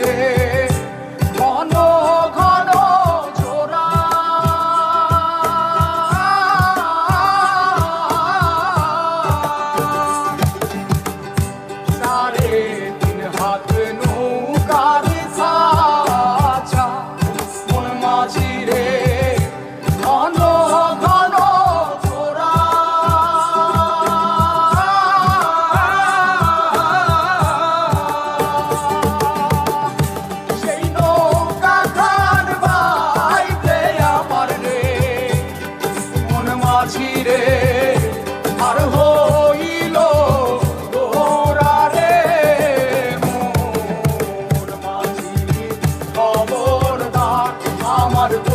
Yeah. I'm want to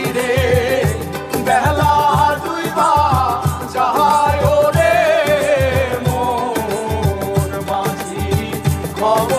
তীরে বেলা দুই বা যাহায় রে মোর মাঝি খবর